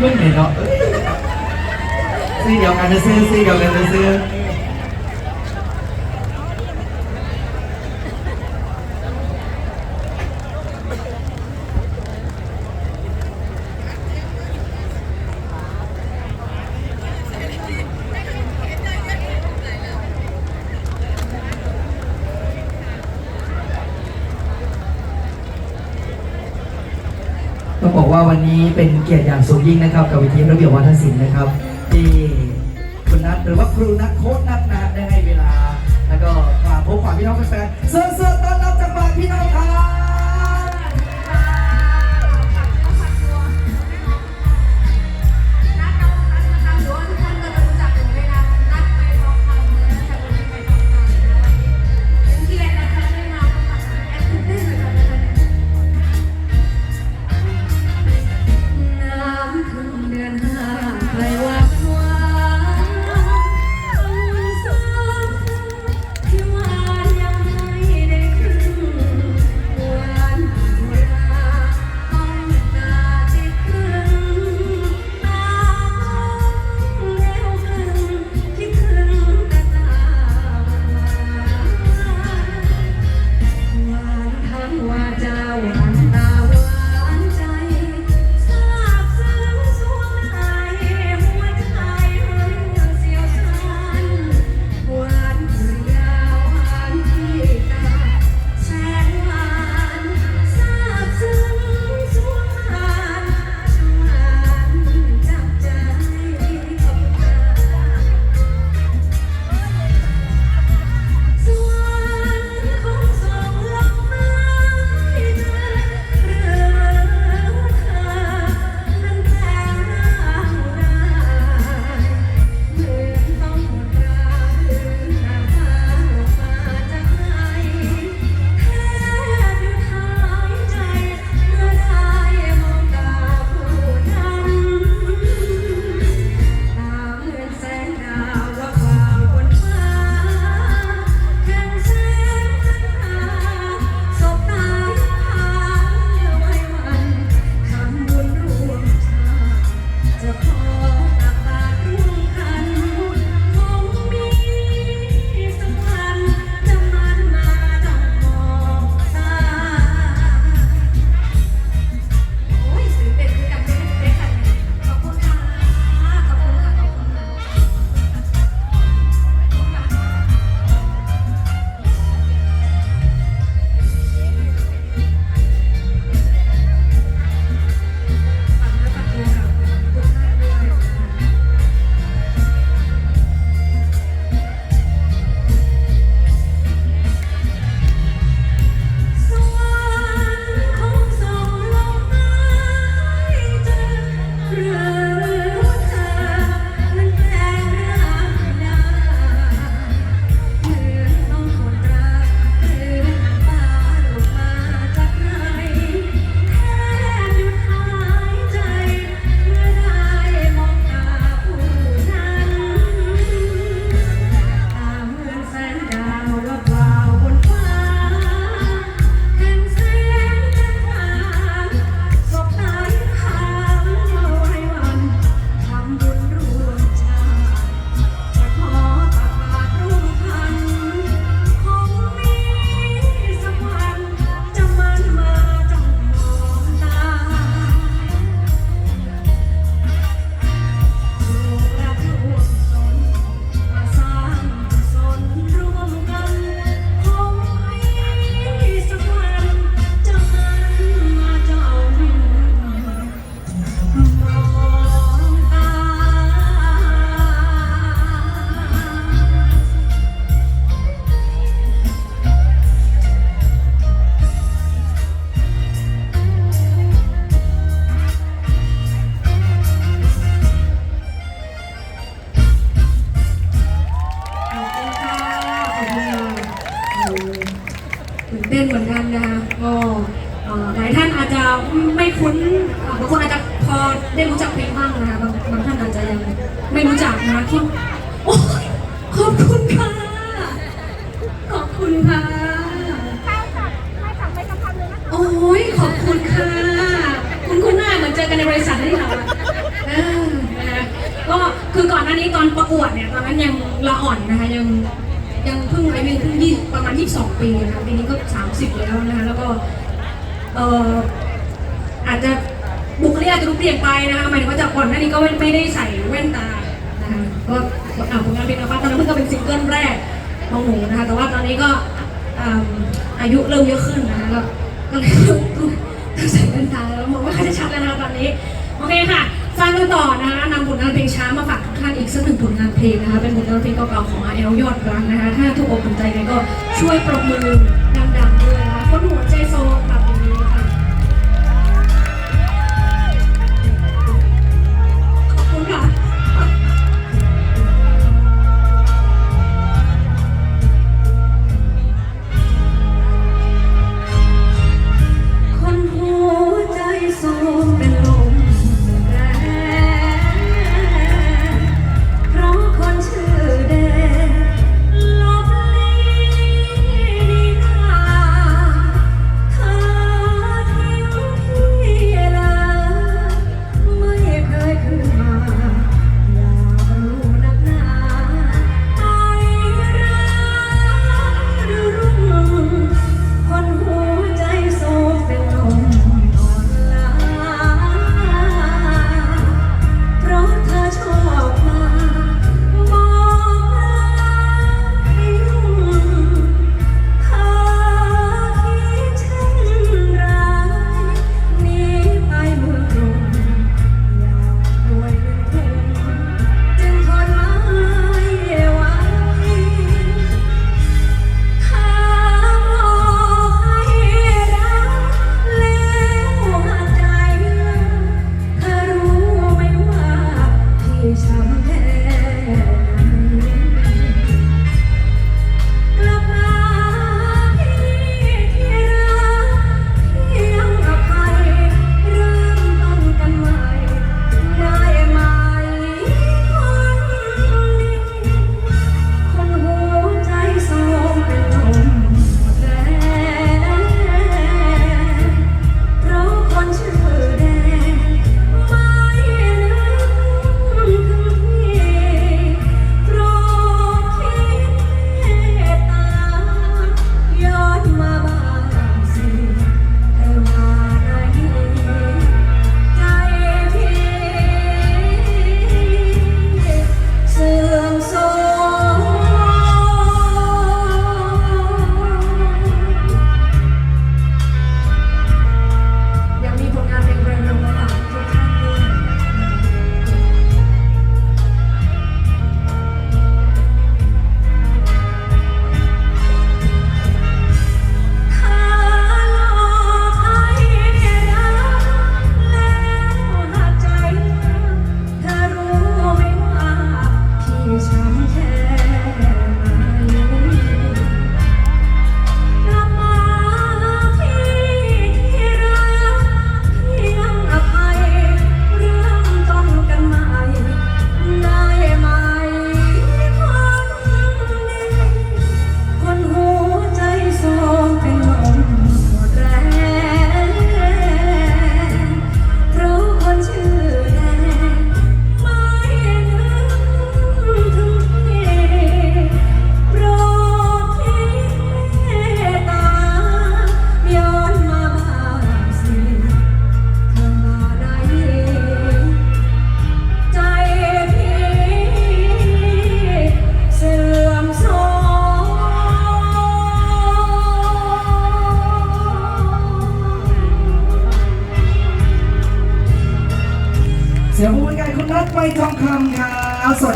มึงไหนเนาะซื้อเดียวกันจะซื้อซื้อเดียวกันจะซื้อ ต้องบอกว่าวันนี้เป็นเกียรติอย่างสูงยิ่งนะครับ กับวิธีระเบียบวัฒนศิลป์นะครับ ที่คุณนัทหรือว่าครูนัทโค้ดนัทนะได้ให้เวลา แล้วก็ฝากพบากพี่น้องแฟนเสื้อเสื้อต้อนรับจากบ้ากพี่น้องครับ คุณโอ้ขอบคุณค่ะ ขอบคุณค่ะ ข้าวสั่งข้สั่งไปกะเพเลยนะโอ้ยขอบคุณค่ะ คุณคุณหน้าเหมือนเจอกันในบริษัทนี่เหรอเออนะก็คือก่อนหน้านี้ตอนประกวดเนี่ยตอนนั้นยังละอ่อนนะคะยังยังเพิ่งอายุเพิ่งยี่ประมาณยี่สิบสองปีนะคะปีนี้ก็สามสิบแล้วนะคะแล้วก็เอ่ออาจจะบุคลิกอาจจะรูปเปลี่ยนไปนะคะหมายถึงว่าจากก่อนหน้านี้ก็ไม่ได้ใส่แว่นตา ก็อ่าผลงานเพลงนะคะตอนนั้นเพิ่งก็เป็นซิงเกิลแรกของหนูนะคะ แต่ว่าตอนนี้ก็อ่าอายุเริ่มเยอะขึ้นนะคะก็ก็เลยต้องใส่แว่นตาแล้วมองไม่ค่อยจะชัดแล้วนะคะตอนนี้ โอเคค่ะฟังกันต่อนะคะนำผลงานเพลงช้ามาฝากทุกท่านอีกสักหนึ่งผลงานเพลงนะคะ เป็นผลงานเพลงเก่าๆของ RL ยอดรักนะคะ ถ้าถูกอกถูกใจกันก็ช่วยปรบมือดังๆด้วยนะคะคนหัวใจโซกับ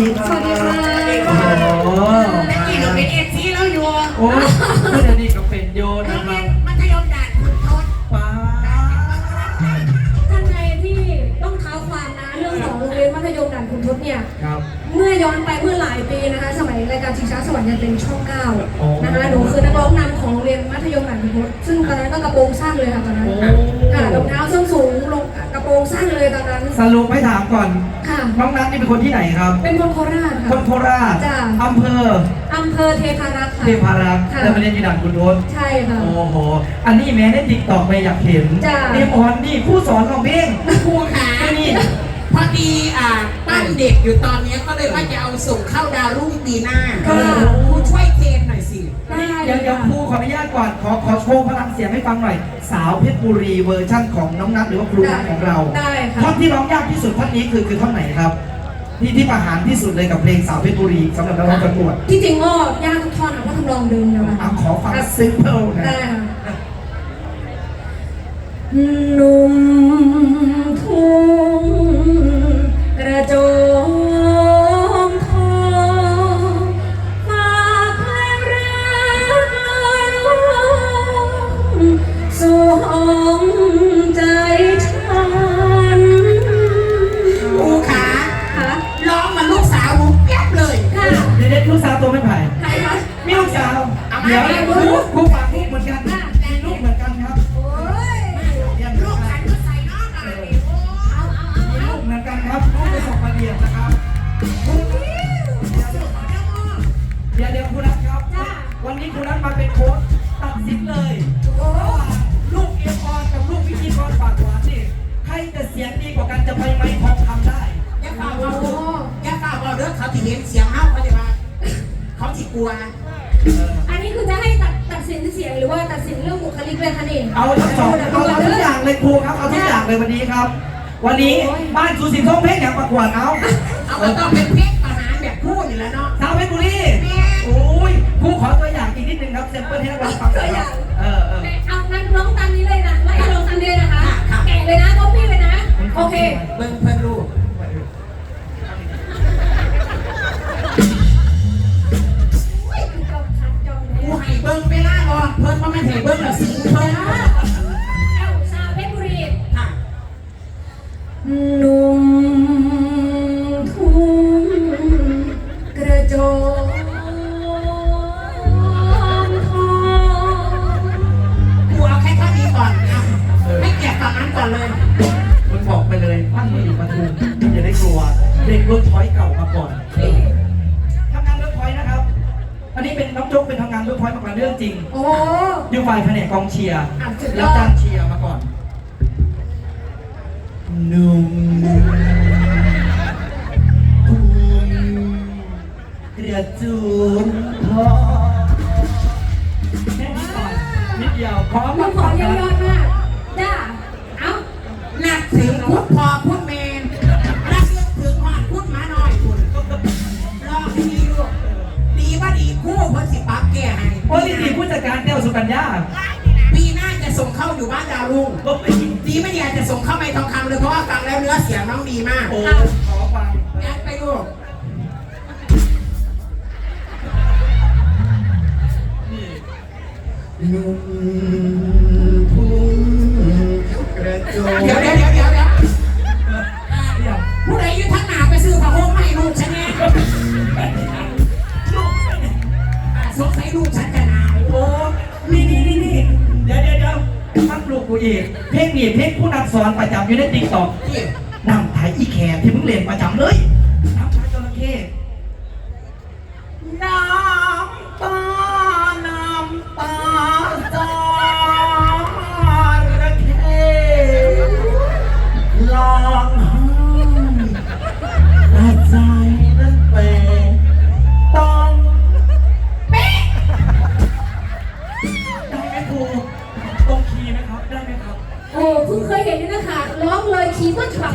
ดีครับสวัสดี มนะเรื่องของโรงเรียนมัธยมด่านขุคุณทศเนี่ย ครับ เมื่อย้อนไปเมื่อหลายปีนะคะ สมัยรายการชิงช้าสวรรค์ยังเป็นช่องเก้าโอ้นะคะหนูคือนักร้องนำของโรงเรียนมัธยมด่านคุณทศซึ่งตอนนั้นก็กระโปรงสั้นเลยค่ะตอนนั้นโอ้ค่ะรองเท้าส้นสูงลงกระโปรงสั้นเลยตอนนั้นสรุปให้ถามก่อน ค่ะ น้องนัทนี่เป็นคนที่ไหนครับ เป็นคนโคราชคค่ะนโคราชจ้ะ อำเภออำเภอเทพารักษ์ค่ะ เทพารักษ์ค่ะแล้วมาเรียนอยู่ด่านคุณทศใช่ค่ะ โอ้โห อันนี้แม่ได้ติ๊กตอกไปอยากเห็นจ้ะเนมออนนี่ผู้สอนของเพลงครูขานี่ พอดีอ่าปั้นเด็กอยู่ตอนเนี้ยก็เลยว่าจะเอาส่งเข้าดาวรุ่งปีหน้าค่ะครูช่วยเทรนหน่อยสิได้เดี๋ยวเดี๋ยวครูขออนุญาตก่อนขอขอโชว์พลังเสียงให้ฟังหน่อย สาวเพชรบุรีเวอร์ชั่นของน้องนัทหรือว่าครูนัทของเราได้ค่ะท่อนที่ร้องยากที่สุดท่อนนี้คือคือท่อนไหนครับที่ที่ประหารที่สุดเลยกับเพลงสาวเพชรบุรีสำหรับนักร้องประกวดที่จริงก็ยากทุกท่อนนะเพราะทำนองเดิมนะอะคะขอฟังซิงเกิลนะ เอามาเดี๋ยวให้คดูรูครูฝากลูกเหมือนกันมีลูกเหมือนกันครับโอ้ยเรียนลูกฉันก็ใส่นอกอะไรนี่โอ้เอาเอาเอามีเอาลูกเหมือนกันครับลูกไปส่งมาเรียนนะครับเดี๋ยวเดี๋ยวครูนัทครับ วันนี้ครูนัทมาเป็นโค้ชตัดสินเลยโอ้ระหว่างลูกเอฟออนกับลูกวิธีกรปากหวานนี่ใครจะเสียงดีกว่ากันจะไปไหมทองคำได้อย่าฝ่าเอาลูกอย่าฝ่าเอาเด้อเขาที่เห็นเสียงเฮาเขาจะว่าเขาที่กลัว อันนี้คือจะให้ตัดตัดสินเสียงหรือว่าตัดสินเรื่องบุคลิกเลยคะนี่เอาทั้งสองเอาเอาทุกอย่างเลยครูครับ เอาทุกอย่างเลยวันนี้ครับ วันนี้บ้านสุสินทงเพลงอย่างประกวดเอาเอาก็ต้องเป็นเพลงประหารแบบพูดอยู่แล้วเนาะสาวเพชรบุรีแม่โอ้ยครูขอตัวอย่างอีกนิดนึงครับเซมเปิลให้นักร้องฟังหน่อยครับเออเออเอางั้นร้องตามนี้เลยนะไล่ร้องตามนี้เลยนะคะ แกะเลยนะก๊อปปี้เลยนะ โอเคเบิ่งเพิ่นลูก ก่อนเลยคุณบอกไปเลยบ้านเมืองอยู่ปทุมอย่าได้กลัว เด็กรถช้อยเก่ามาก่อนทำงานรถช้อยนะครับ อันนี้เป็นน้องโจ๊กเป็นทำงานรถช้อยมาก่อนเรื่องจริง โอ้อยู่ฝ่ายแผนกกองเชียร์อะสุดยแล้อวดจ้างเชียร์มาก่อนหนุ่มคุณกระจูนทองแค่นี้ก่อนนิดเดียวขอมึมางขก่ออนเยี่ยมยอนะดมากจ้าเอ้า นักถึงพุทธพอพุทธเมนนักเลือกถึงหอดพุทธมาหน่อยคุณรอบให้ดีลูกดีว่าดีคู่เพิ่นสิปรับแก้ให้โอ้ยนี่ผู้จัดการเต้วสุกัญญาปีหน้าจะส่งเข้าอยู่บ้านดาวรุ่งโอ้ยดีไม่ดีอาจจะส่งเข้าไปทองคำเลยเพราะว่าฟังแล้วเนื้อเสียงน้องดีมากโอ้ขอฟังยัดไปลูกหนุ่ เดี๋ยวเดี๋ยวเดี๋ยวเดี๋ยวเดี๋ยวผู้ใดอยู่ทั้งหนาไปซื้อผ้าห่มให้ลูกฉันแน่ลูกสงสัยลูกฉันจะหนาวโอ้นี่นี่นี่นี่เดี๋ยวเดี๋ยวเดี๋ยวทักลูกกูอีก เพลงนี้เพลงผู้นักสอนประจำอยู่ในติ๊กต็อกนี่นำไทยอีแขกที่เพิ่งเรียนประจำเลย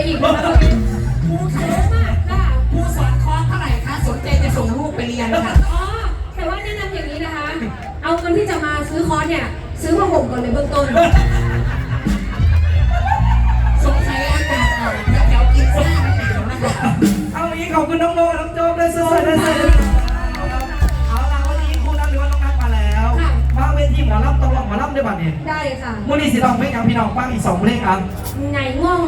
ย์ต้นฉบับไปอีกนะคะครูเยคะอะมากค่ะครูสอนคอร์สเท่าไหร่คะสนใจจะส่งลูกไปเรียนค่ะอ๋อแต่ว่าแนะนำอย่างนี้นะคะ เอาเงินที่จะมาซื้อคอร์สเนี่ย ซื้อมาห่มก่อนเลยเบื้องต้น สงสัยอากาศอ่อนแถวๆกินซ่าไม่หนาวนะคะเอาอย่างนี้ขอบคุณน้องโมน้องโจ๊กด้วยสวัสดีครับเอาล่ะวันนี้ครูนัทหรือว่าน้องนัทมาแล้วค่ะ มาเวทีหมอลำต้องลองหมอลำด้วยบัดนี้ได้ค่ะมูนี่สิลองเพลงกับพี่น้องฟังอีกสองเพลงครับไงง่อง